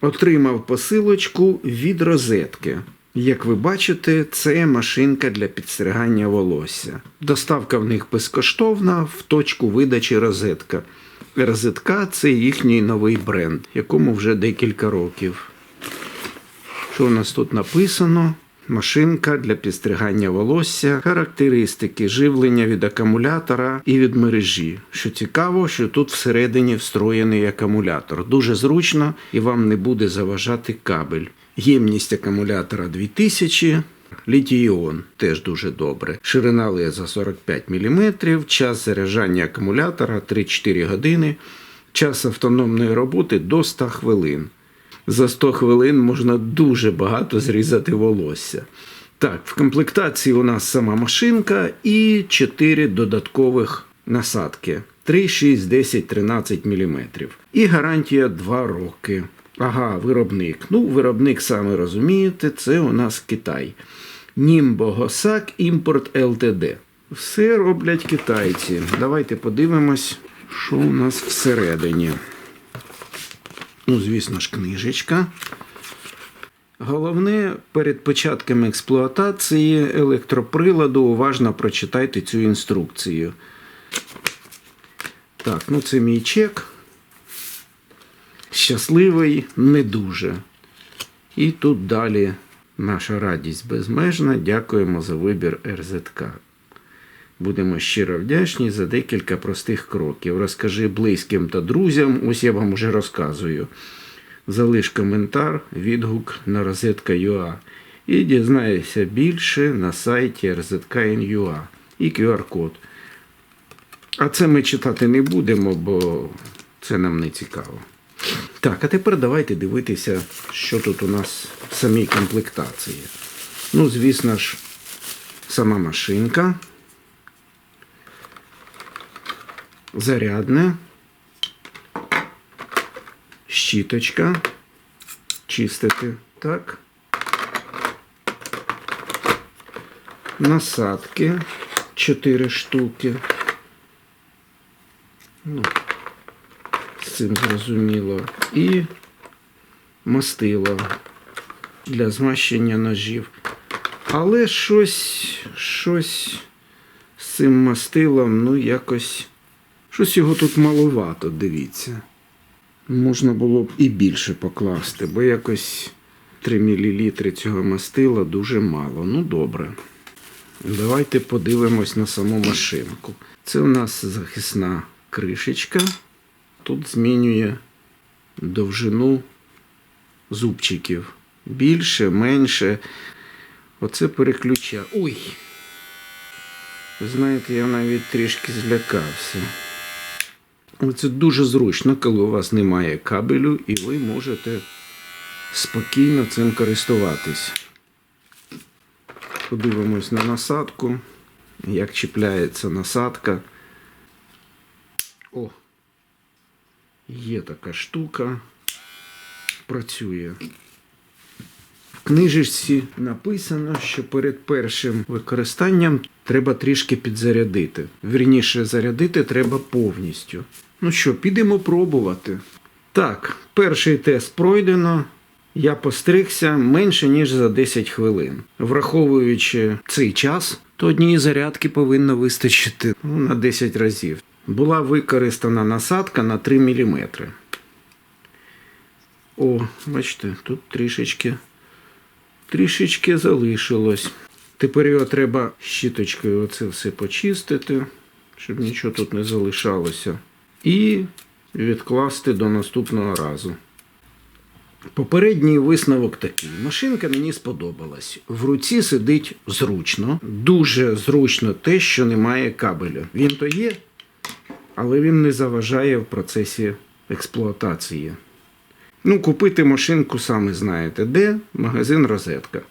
Отримав посилочку від розетки. Як ви бачите, це машинка для підстригання волосся. Доставка в них безкоштовна в точку видачі розетка. Розетка це їхній новий бренд, якому вже декілька років. Що у нас тут написано? Машинка для підстригання волосся, характеристики живлення від акумулятора і від мережі. Що цікаво, що тут всередині встроєний акумулятор. Дуже зручно і вам не буде заважати кабель. Ємність акумулятора 2000. Літій-іон теж дуже добре. Ширина леза 45 мм, час заряджання акумулятора 3-4 години, час автономної роботи до 100 хвилин. За 100 хвилин можна дуже багато зрізати волосся. Так, в комплектації у нас сама машинка і 4 додаткових насадки 3, 6, 10, 13 мм. І гарантія 2 роки. Ага, виробник. Ну, виробник, саме розумієте, це у нас Китай. Німбо Госак Імпорт ЛТД. Все роблять китайці. Давайте подивимось, що у нас всередині. Ну, звісно ж, книжечка. Головне, перед початком експлуатації електроприладу уважно прочитайте цю інструкцію. Так, ну це мій чек. Щасливий, не дуже. І тут далі наша радість безмежна. Дякуємо за вибір РЗК. Будемо щиро вдячні за декілька простих кроків. Розкажи близьким та друзям, ось я вам уже розказую. Залиш коментар, відгук на розетка.ua і дізнайся більше на сайті RZK.in.ua і QR-код. А це ми читати не будемо, бо це нам не цікаво. Так, а тепер давайте дивитися, що тут у нас в самій комплектації. Ну, звісно ж, сама машинка. Зарядне. Щіточка. Чистити. Так. Насадки. Чотири штуки. Ну, з цим зрозуміло. І мастило для змащення ножів. Але щось, щось з цим мастилом, ну, якось. Щось його тут маловато, дивіться. Можна було б і більше покласти, бо якось 3 мл цього мастила дуже мало. Ну, добре. Давайте подивимось на саму машинку. Це у нас захисна кришечка. Тут змінює довжину зубчиків. Більше, менше. Оце переключа. Ой! Ви знаєте, я навіть трішки злякався. Це дуже зручно, коли у вас немає кабелю, і ви можете спокійно цим користуватись. Подивимось на насадку, як чіпляється насадка. О, є така штука. Працює. В книжечці написано, що перед першим використанням треба трішки підзарядити. Вірніше, зарядити треба повністю. Ну що, підемо пробувати. Так, перший тест пройдено. Я постригся менше ніж за 10 хвилин. Враховуючи цей час, то однієї зарядки повинно вистачити ну, на 10 разів. Була використана насадка на 3 мм. О, бачите, тут трішечки, трішечки залишилось. Тепер його треба щіточкою оце все почистити, щоб нічого тут не залишалося. І відкласти до наступного разу. Попередній висновок такий. Машинка мені сподобалась. В руці сидить зручно. Дуже зручно те, що немає кабелю. Він то є, але він не заважає в процесі експлуатації. Ну, купити машинку самі знаєте, де магазин Розетка.